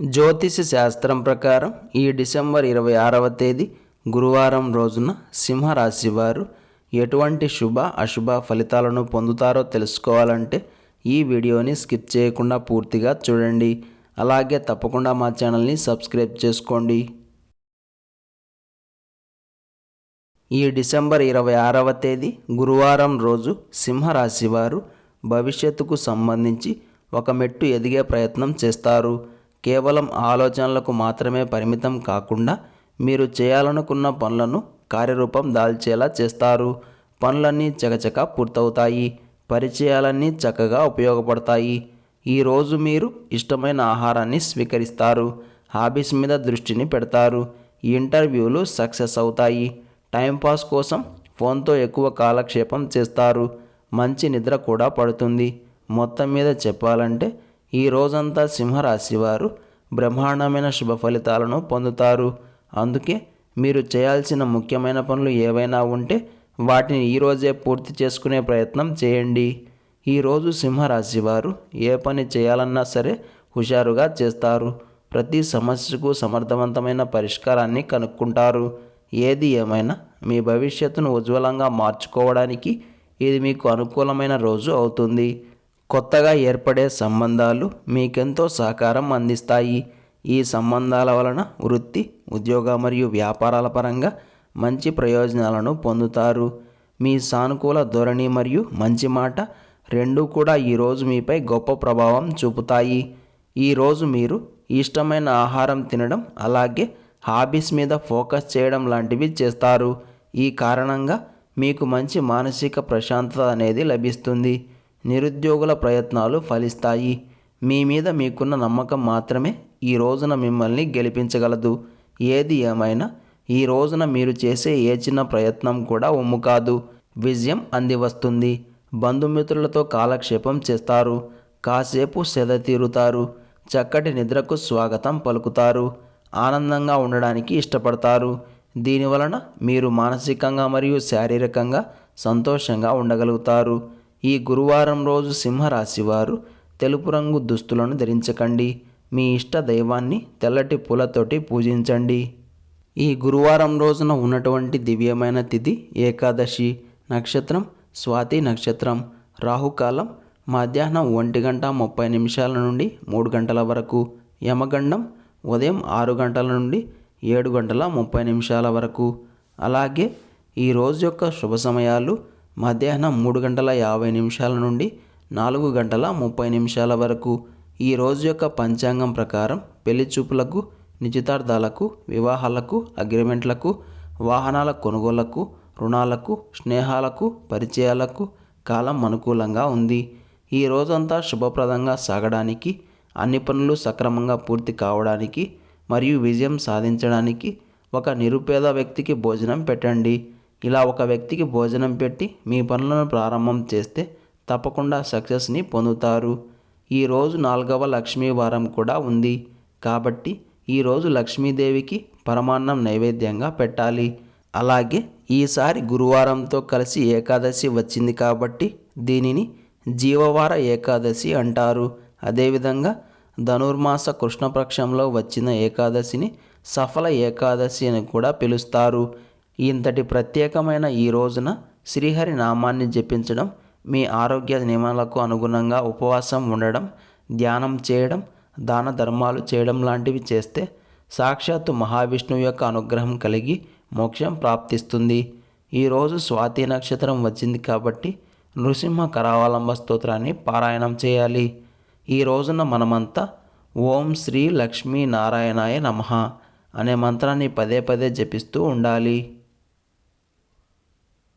జ్యోతిష శాస్త్రం ప్రకారం ఈ డిసెంబర్ ఇరవై ఆరవ తేదీ గురువారం రోజున సింహరాశి వారు ఎటువంటి శుభ అశుభ ఫలితాలను పొందుతారో తెలుసుకోవాలంటే ఈ వీడియోని స్కిప్ చేయకుండా పూర్తిగా చూడండి. అలాగే తప్పకుండా మా ఛానల్ని సబ్స్క్రైబ్ చేసుకోండి. ఈ డిసెంబర్ ఇరవై ఆరవ తేదీ గురువారం రోజు సింహరాశి వారు భవిష్యత్తుకు సంబంధించి ఒక మెట్టు ఎదిగే ప్రయత్నం చేస్తారు. కేవలం ఆలోచనలకు మాత్రమే పరిమితం కాకుండా మీరు చేయాలనుకున్న పనులను కార్యరూపం దాల్చేలా చేస్తారు. పనులన్నీ చకచక పూర్తవుతాయి. పరిచయాలన్నీ చక్కగా ఉపయోగపడతాయి. ఈరోజు మీరు ఇష్టమైన ఆహారాన్ని స్వీకరిస్తారు. హాబీస్ మీద దృష్టిని పెడతారు. ఇంటర్వ్యూలు సక్సెస్ అవుతాయి. టైంపాస్ కోసం ఫోన్తో ఎక్కువ కాలక్షేపం చేస్తారు. మంచి నిద్ర కూడా పడుతుంది. మొత్తం మీద చెప్పాలంటే ఈ రోజంతా సింహరాశి వారు బ్రహ్మాండమైన శుభ ఫలితాలను పొందుతారు. అందుకే మీరు చేయాల్సిన ముఖ్యమైన పనులు ఏవైనా ఉంటే వాటిని ఈరోజే పూర్తి చేసుకునే ప్రయత్నం చేయండి. ఈరోజు సింహరాశి వారు ఏ పని చేయాలన్నా సరే హుషారుగా చేస్తారు. ప్రతి సమస్యకు సమర్థవంతమైన పరిష్కారాన్ని కనుక్కుంటారు. ఏది ఏమైనా మీ భవిష్యత్తును ఉజ్వలంగా మార్చుకోవడానికి ఇది మీకు అనుకూలమైన రోజు అవుతుంది. కొత్తగా ఏర్పడే సంబంధాలు మీకెంతో సహకారం అందిస్తాయి. ఈ సంబంధాల వలన వృత్తి ఉద్యోగ మరియు వ్యాపారాల పరంగా మంచి ప్రయోజనాలను పొందుతారు. మీ సానుకూల ధోరణి మరియు మంచి మాట రెండూ కూడా ఈరోజు మీపై గొప్ప ప్రభావం చూపుతాయి. ఈరోజు మీరు ఇష్టమైన ఆహారం తినడం అలాగే హాబీస్ మీద ఫోకస్ చేయడం లాంటివి చేస్తారు. ఈ కారణంగా మీకు మంచి మానసిక ప్రశాంతత అనేది లభిస్తుంది. నిరుద్యోగుల ప్రయత్నాలు ఫలిస్తాయి. మీ మీద మీకున్న నమ్మకం మాత్రమే ఈ రోజున మిమ్మల్ని గెలిపించగలదు. ఏది ఏమైనా ఈ రోజున మీరు చేసే ఏ చిన్న ప్రయత్నం కూడా ఒమ్ము కాదు. విజయం అంది వస్తుంది బంధుమిత్రులతో కాలక్షేపం చేస్తారు. కాసేపు సెద తీరుతారు. చక్కటి నిద్రకు స్వాగతం పలుకుతారు. ఆనందంగా ఉండడానికి ఇష్టపడతారు. దీనివలన మీరు మానసికంగా మరియు శారీరకంగా సంతోషంగా ఉండగలుగుతారు. ఈ గురువారం రోజు సింహరాశి వారు తెలుపు రంగు దుస్తులను ధరించకండి. మీ ఇష్ట దైవాన్ని తెల్లటి పూలతోటి పూజించండి. ఈ గురువారం రోజున ఉన్నటువంటి దివ్యమైన తిథి ఏకాదశి నక్షత్రం స్వాతి నక్షత్రం. రాహుకాలం మధ్యాహ్నం ఒంటి గంట ముప్పై నిమిషాల నుండి మూడు గంటల వరకు. యమగండం ఉదయం ఆరు గంటల నుండి ఏడు గంటల ముప్పై నిమిషాల వరకు. అలాగే ఈ రోజు యొక్క శుభ సమయాలు మధ్యాహ్నం మూడు గంటల యాభై నిమిషాల నుండి నాలుగు గంటల ముప్పై నిమిషాల వరకు. ఈ రోజు యొక్క పంచాంగం ప్రకారం పెళ్ళి చూపులకు నిశ్చితార్థాలకు వివాహాలకు అగ్రిమెంట్లకు వాహనాల కొనుగోళ్ళకు రుణాలకు స్నేహాలకు పరిచయాలకు కాలం అనుకూలంగా ఉంది. ఈ రోజంతా శుభప్రదంగా సాగడానికి అన్ని పనులు సక్రమంగా పూర్తి కావడానికి మరియు విజయం సాధించడానికి ఒక నిరుపేద వ్యక్తికి భోజనం పెట్టండి. ఇలా ఒక వ్యక్తికి భోజనం పెట్టి మీ పనులను ప్రారంభం చేస్తే తప్పకుండా సక్సెస్ని పొందుతారు. ఈరోజు నాలుగవ లక్ష్మీ వారం కూడా ఉంది. కాబట్టి ఈరోజు లక్ష్మీదేవికి పరమాన్నం నైవేద్యంగా పెట్టాలి. అలాగే ఈసారి గురువారంతో కలిసి ఏకాదశి వచ్చింది కాబట్టి దీనిని జీవవార ఏకాదశి అంటారు. అదేవిధంగా ధనుర్మాస కృష్ణపక్షంలో వచ్చిన ఏకాదశిని సఫల ఏకాదశి అని కూడా పిలుస్తారు. ఇంతటి ప్రత్యేకమైన ఈ రోజున శ్రీహరి నామాన్ని జపించడం మీ ఆరోగ్య నియమాలకు అనుగుణంగా ఉపవాసం ఉండడం ధ్యానం చేయడం దాన ధర్మాలు చేయడం లాంటివి చేస్తే సాక్షాత్తు మహావిష్ణువు యొక్క అనుగ్రహం కలిగి మోక్షం ప్రాప్తిస్తుంది. ఈరోజు స్వాతి నక్షత్రం వచ్చింది కాబట్టి నృసింహ కరావలంబ స్తోత్రాన్ని పారాయణం చేయాలి. ఈ రోజున మనమంతా ఓం శ్రీ లక్ష్మీ నారాయణాయ నమః అనే మంత్రాన్ని పదే పదే జపిస్తూ ఉండాలి.